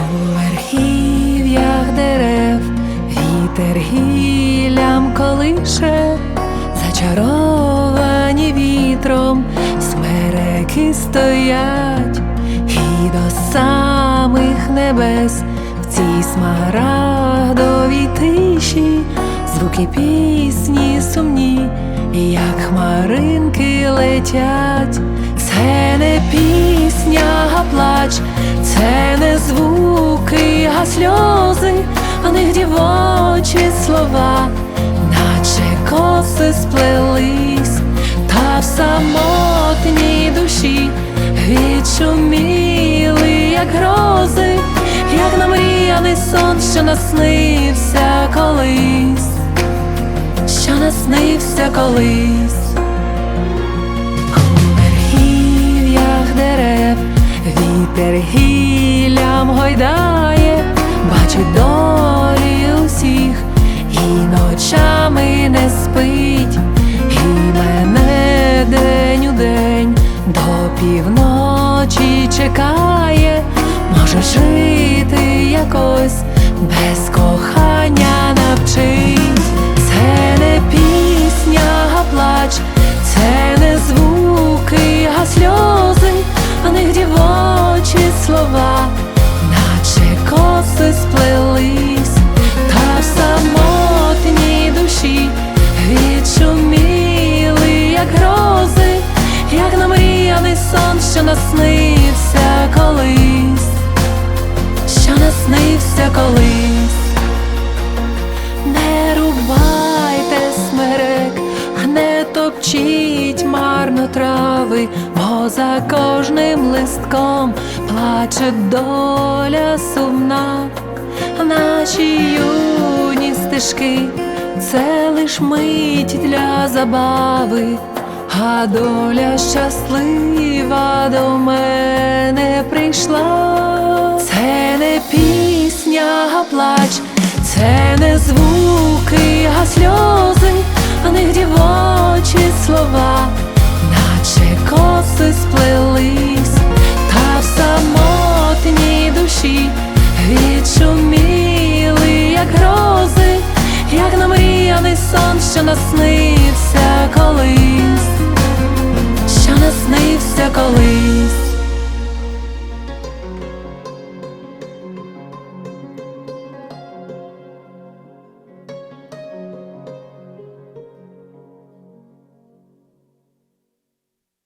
У верхів'ях дерев вітер гіллям колише, зачаровані вітром смереки стоять, і до самих небес в цій смарагдовій тиші, звуки пісні сумні, як хмаринки летять, це не пісня, а плач, це не звук сльози, а них дівочі слова, наче коси сплелись, та в самотній душі відшуміли, як грози, як намріяний сон, що наснився колись, що наснився колись. Вітер гіллям гойдає, півночі чекає, може жити якось без наснився колись, що наснився колись. Не рубайте смерек, не топчіть марно трави, бо за кожним листком плаче доля сумна, наші юні стежки, це лиш мить для забави, а доля щаслива до мене прийшла. Це не пісня, а плач, це не звуки, а сльози, а них дівочі слова, наче коси сплелись, та в самотній душі відшуміли, як грози, як намріяний сон, що колись.